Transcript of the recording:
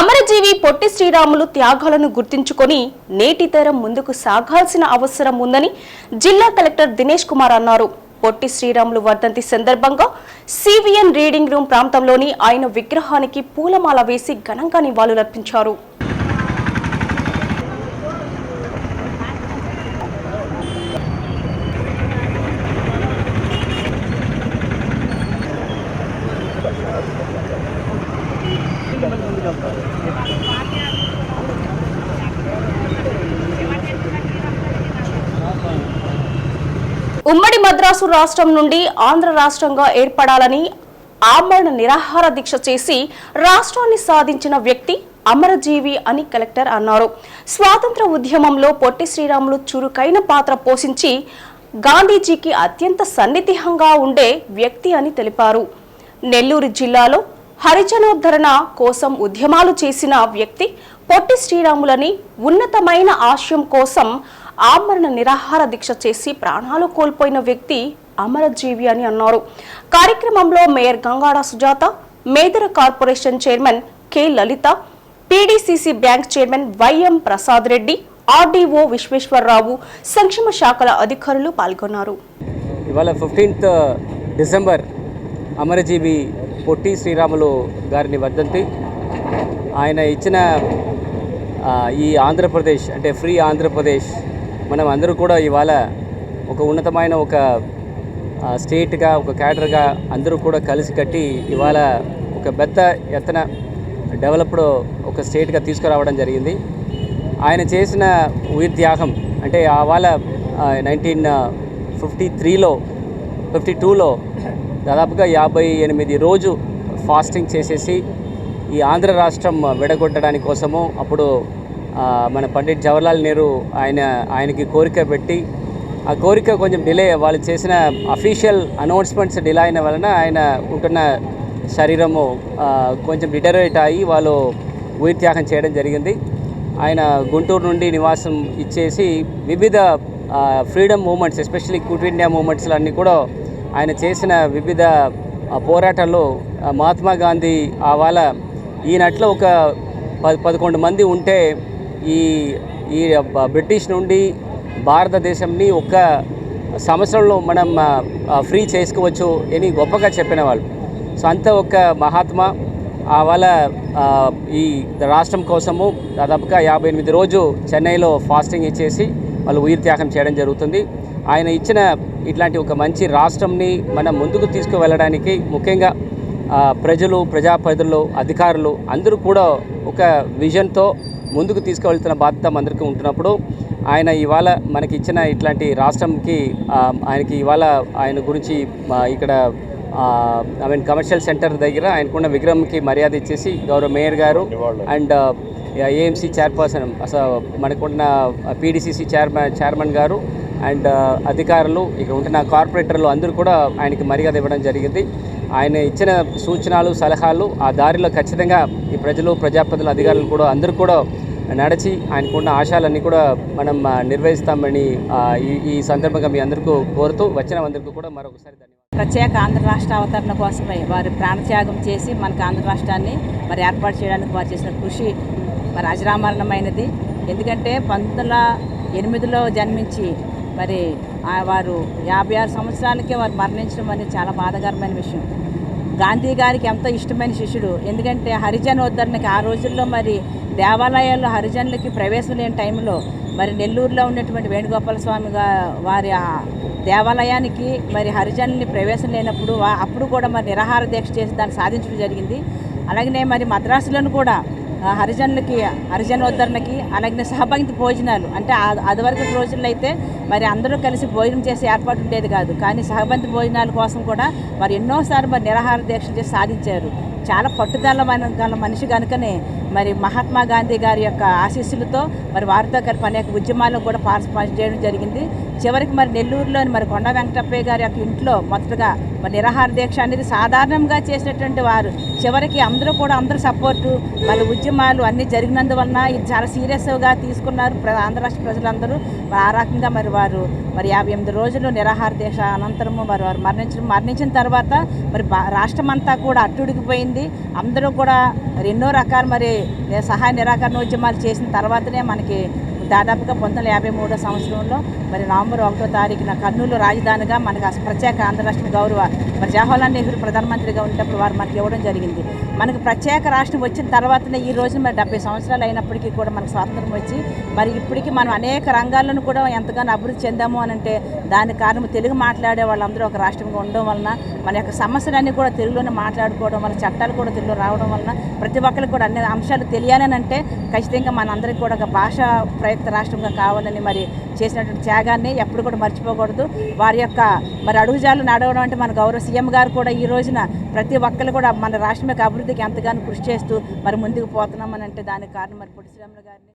అమరజీవి పొట్టి శ్రీరాములు త్యాగాలను గుర్తించుకొని నేటి తరం ముందుకు సాగాల్సిన అవసరం ఉందని జిల్లా కలెక్టర్ దినేష్ కుమార్ అన్నారు. పొట్టి శ్రీరాములు వర్ధంతి సందర్భంగా సివిఎన్ రీడింగ్ రూమ్ ప్రాంతంలోని ఆయన విగ్రహానికి పూలమాల వేసి ఘనంగా నివాళులర్పించారు. ఉమ్మడి మద్రాసు రాష్ట్రం నుండి ఆంధ్ర రాష్ట్రంగా ఏర్పడాలని ఆమరణ నిరాహార దీక్ష చేసి రాష్ట్రాన్ని సాధించిన వ్యక్తి అమరజీవి అని కలెక్టర్ అన్నారు. స్వాతంత్ర ఉద్యమంలో పొట్టి శ్రీరాములు చురుకైన పాత్ర పోషించి గాంధీజీకి అత్యంత సన్నిహితంగా ఉండే వ్యక్తి అని తెలిపారు. నెల్లూరు జిల్లాలో హరిజనోద్ధరణ కోసం ఉద్యమాలు చేసిన వ్యక్తి పొట్టి శ్రీరాములని ఉన్నతమైన ఆశయం కోసం ఆమరణ నిరాహార దీక్ష చేసి ప్రాణాలు కోల్పోయిన వ్యక్తి అమరజీవి అని అన్నారు. కార్యక్రమంలో mayor Gangada Sujatha Medara corporation chairman K. Lalitha PDCC bank chairman YM Prasad Reddy RDO Visweswararao సంక్షేమ శాఖల అధికారులు పాల్గొన్నారు. ఇవాళ ఫిఫ్టీన్త్ డిసెంబర్ అమరజీవి పొట్టి శ్రీరాములు గారిని వర్ధంతి. ఆయన ఇచ్చిన ఈ ఆంధ్రప్రదేశ్ అంటే ఫ్రీ ఆంధ్రప్రదేశ్ మనం అందరూ కూడా ఇవాళ ఒక ఉన్నతమైన ఒక స్టేట్గా ఒక క్యాడర్గా అందరూ కూడా కలిసి కట్టి ఇవాళ ఒక పెద్ద ఎత్తన డెవలప్డ్ ఒక స్టేట్గా తీసుకురావడం జరిగింది. ఆయన చేసిన ఉయిర్త్యాగం అంటే ఆవాళ నైన్టీన్ ఫిఫ్టీ త్రీలో ఫిఫ్టీ టూలో దాదాపుగా యాభై ఎనిమిది రోజు ఫాస్టింగ్ చేసేసి ఈ ఆంధ్ర రాష్ట్రం విడగొట్టడానికి కోసము అప్పుడు మన పండిట్ జవహర్లాల్ నెహ్రూ ఆయన ఆయనకి కోరిక పెట్టి ఆ కోరిక కొంచెం డిలే వాళ్ళు చేసిన అఫీషియల్ అనౌన్స్మెంట్స్ డిలే అయిన వలన ఆయన ఉంటున్న శరీరము కొంచెం డిటరేట్ అయ్యి వాళ్ళు ఉయిర్ త్యాగం చేయడం జరిగింది. ఆయన గుంటూరు నుండి నివాసం ఇచ్చేసి వివిధ freedom movements especially quit India మూమెంట్స్లో అన్నీ కూడా ఆయన చేసిన వివిధ పోరాటాల్లో మహాత్మా గాంధీ ఆ వాళ్ళ ఈయనట్లో ఒక పది పదకొండు మంది ఉంటే ఈ ఈ బ్రిటిష్ నుండి భారతదేశంని ఒక సంవత్సరంలో మనం ఫ్రీ చేసుకోవచ్చు అని గొప్పగా చెప్పిన వాళ్ళు సో అంత ఒక మహాత్మా ఆ వాళ్ళ ఈ రాష్ట్రం కోసము దాదాపుగా యాభై ఎనిమిది రోజు చెన్నైలో ఫాస్టింగ్ ఇచ్చేసి వాళ్ళు ఉయిర్ త్యాగం చేయడం జరుగుతుంది. ఆయన ఇచ్చిన ఇట్లాంటి ఒక మంచి రాష్ట్రంని మనం ముందుకు తీసుకువెళ్ళడానికి ముఖ్యంగా ప్రజలు ప్రజాప్రతినిధులు అధికారులు అందరూ కూడా ఒక విజన్తో ముందుకు తీసుకువెళ్తున్న బాధ్యత అందరికీ ఉంటున్నప్పుడు ఆయన ఇవాళ మనకి ఇచ్చిన ఇట్లాంటి రాష్ట్రంకి ఆయనకి ఇవాళ ఆయన గురించి ఇక్కడ ఐ మీన్ కమర్షియల్ సెంటర్ దగ్గర ఆయనకున్న విగ్రహంకి మర్యాద ఇచ్చేసి గౌరవ మేయర్ గారు అండ్ ఏఎంసీ చైర్పర్సన్ అసలు మనకున్న పీడీసీసీ చైర్మన్ చైర్మన్ గారు అండ్ అధికారులు ఇక్కడ ఉంటున్న కార్పొరేటర్లు అందరూ కూడా ఆయనకి మర్యాద ఇవ్వడం జరిగింది. ఆయన ఇచ్చిన సూచనలు సలహాలు ఆ దారిలో ఖచ్చితంగా ఈ ప్రజలు ప్రజాప్రతినిధులు అధికారులు కూడా అందరూ కూడా నడిచి ఆయనకున్న ఆశాలన్నీ కూడా మనం నిర్వహిస్తామని ఈ ఈ సందర్భంగా మీ అందరికీ కోరుతూ వచ్చిన అందరికీ కూడా మరొకసారి ధన్యవాదాలు. ప్రత్యేక ఆంధ్ర రాష్ట్ర అవతరణ కోసమై వారు ప్రాణత్యాగం చేసి మనకు ఆంధ్ర రాష్ట్రాన్ని మరి ఏర్పాటు చేయడానికి వారు చేసిన కృషి మరి అజరామరణమైనది. ఎందుకంటే పంతొమ్మిది ఎనిమిదిలో జన్మించి మరి ఆ వారు యాభై ఆరు సంవత్సరాలకే వారు మరణించడం అనేది చాలా బాధాకరమైన విషయం. గాంధీ గారికి ఎంతో ఇష్టమైన శిష్యుడు. ఎందుకంటే హరిజన ఉద్ధరణకి ఆ రోజుల్లో మరి దేవాలయాల్లో హరిజనులకి ప్రవేశం లేని టైంలో మరి నెల్లూరులో ఉన్నటువంటి వేణుగోపాల స్వామి వారి ఆ దేవాలయానికి మరి హరిజనుల్ని ప్రవేశం లేనప్పుడు అప్పుడు కూడా మరి నిరాహార దీక్ష చేసి దాన్ని సాధించడం జరిగింది. అలాగనే మరి మద్రాసులను కూడా హరిజనులకి హరిజనోద్ధరణకి అలాగే సహభంక్తి భోజనాలు. అంటే అదివరకు రోజుల్లో అయితే మరి అందరూ కలిసి భోజనం చేసే ఏర్పాటు ఉండేది కాదు. కానీ సహబంతి భోజనాల కోసం కూడా మరి ఎన్నోసార్లు మరి నిరాహార దీక్ష చేసి సాధించారు. చాలా పట్టుదల గల మనిషి కనుకనే మరి మహాత్మా గాంధీ గారి యొక్క ఆశీస్సులతో మరి వారితో కలిపి అనేక ఉద్యమాల్లో కూడా పార్టిసిపేట్ చేయడం జరిగింది. చివరికి మరి నెల్లూరులోని మరి కొండ వెంకటప్పయ్య గారి యొక్క ఇంట్లో మొదటగా మరి నిరాహార దీక్ష అనేది సాధారణంగా చేసినటువంటి వారు. చివరికి అందరూ కూడా అందరూ సపోర్టు మరి ఉద్యమాలు అన్నీ జరిగినందువలన ఇది చాలా సీరియస్గా తీసుకున్నారు ప్ర- ఆంధ్ర రాష్ట్ర ప్రజలందరూ. ఆ రకంగా మరి వారు మరి యాభై ఎనిమిది రోజులు నిరాహార దీక్ష అనంతరము మరి వారు మరణించడం మరణించిన తర్వాత మరి బా- రాష్ట్రం అంతా కూడా అట్టుడికిపోయింది అందరూ కూడా మరి ఎన్నో రకాల మరి సహాయ నిరాకరణ ఉద్యమాలు చేసిన తర్వాతనే మనకి దాదాపుగా పంతొమ్మిది యాభై మూడో సంవత్సరంలో మరి నవంబర్ ఒకటో తారీఖున కర్నూలు రాజధానిగా మనకు ప్రత్యేక ఆంధ్ర రాష్ట్ర గౌరవ మరి జవహర్లాల్ నెహ్రూ ప్రధానమంత్రిగా ఉన్నప్పుడు వారు మనకి ఇవ్వడం జరిగింది. మనకు ప్రత్యేక రాష్ట్రం వచ్చిన తర్వాతనే ఈ రోజున మరి డెబ్బై సంవత్సరాలు అయినప్పటికీ కూడా మనకు స్వాతంత్రం వచ్చి మరి ఇప్పటికీ మనం అనేక రంగాలను కూడా ఎంతగానో అభివృద్ధి చెందాము అని అంటే దానికి కారణం తెలుగు మాట్లాడే వాళ్ళందరూ ఒక రాష్ట్రంగా ఉండడం వలన మన యొక్క సమస్యలన్నీ కూడా తెలుగులోనే మాట్లాడుకోవడం వల్ల చట్టాలు కూడా తెలుగులో రావడం వలన ప్రతి ఒక్కరికి కూడా అన్ని అంశాలు తెలియాలని అంటే ఖచ్చితంగా మనందరికీ కూడా ఒక భాష ప్రయుక్త రాష్ట్రంగా కావాలని మరి చేసినటువంటి త్యాగాన్ని ఎప్పుడు కూడా మర్చిపోకూడదు. వారి యొక్క మరి అడుగుజాలు నడవడం అంటే మన గౌరవ సీఎం గారు కూడా ఈ రోజున ప్రతి ఒక్కరు కూడా మన రాష్ట్రం యొక్క అభివృద్ధికి ఎంతగానో కృషి చేస్తూ మరి ముందుకు పోతున్నామని అంటే దానికి కారణం మరి పొడి శ్రీరాములు గారిని.